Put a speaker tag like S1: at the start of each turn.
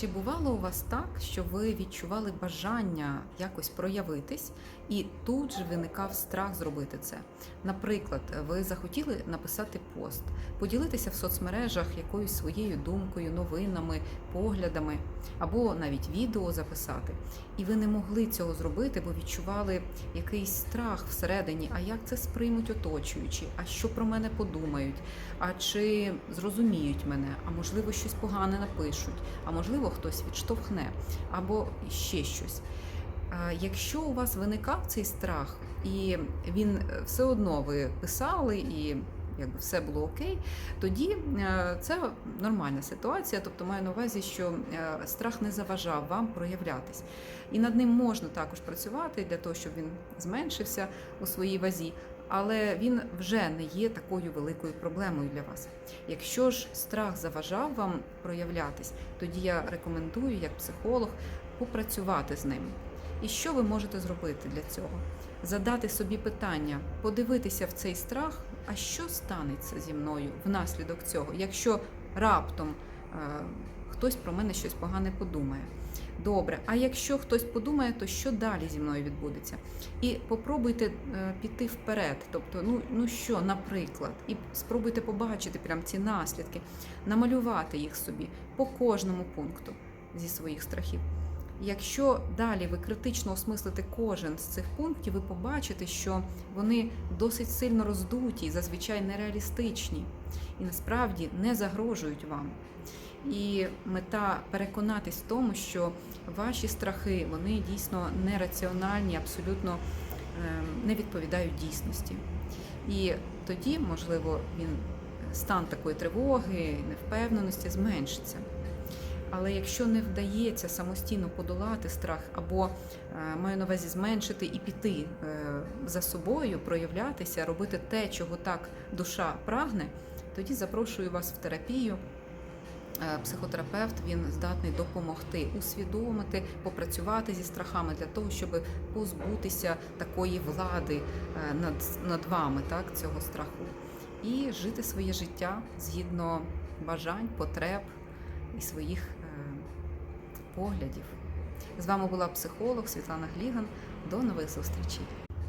S1: Чи бувало у вас так, що ви відчували бажання якось проявитись, і тут же виникав страх зробити це? Наприклад, ви захотіли написати пост, поділитися в соцмережах якоюсь своєю думкою, новинами, поглядами, або навіть відео записати, і ви не могли цього зробити, бо відчували якийсь страх всередині. А як це сприймуть оточуючі? А що про мене подумають? А чи зрозуміють мене? А можливо, щось погане напишуть? А можливо, хтось відштовхне, або ще щось. Якщо у вас виникав цей страх, і він е, все одно ви писали і якби все було окей, тоді е, це нормальна ситуація. Тобто маю на увазі, що е, страх не заважав вам проявлятись. І над ним можна також працювати для того, щоб він зменшився у своїй вазі. Але він вже не є такою великою проблемою для вас. Якщо ж страх заважав вам проявлятись, тоді я рекомендую як психолог попрацювати з ним. І що ви можете зробити для цього? Задати собі питання, подивитися в цей страх, а що станеться зі мною внаслідок цього, якщо раптом е, хтось про мене щось погане подумає. Добре, а якщо хтось подумає, то що далі зі мною відбудеться? І попробуйте е, піти вперед. Тобто, ну, ну що, наприклад, і спробуйте побачити прям ці наслідки, намалювати їх собі по кожному пункту зі своїх страхів. Якщо далі ви критично осмислите кожен з цих пунктів, ви побачите, що вони досить сильно роздуті зазвичай нереалістичні і насправді не загрожують вам. І мета переконатись в тому, що ваші страхи вони дійсно нераціональні, абсолютно ем, не відповідають дійсності. І тоді, можливо, він стан такої тривоги, невпевненості зменшиться. Але якщо не вдається самостійно подолати страх, або е, маю на увазі зменшити і піти е, за собою, проявлятися, робити те, чого так душа прагне, тоді запрошую вас в терапію. Е, Психотерапевт він здатний допомогти усвідомити, попрацювати зі страхами для того, щоб позбутися такої влади над, над вами, так, цього страху, і жити своє життя згідно бажань, потреб і своїх поглядів. З вами була психолог Світлана Гліган. До нових зустрічей.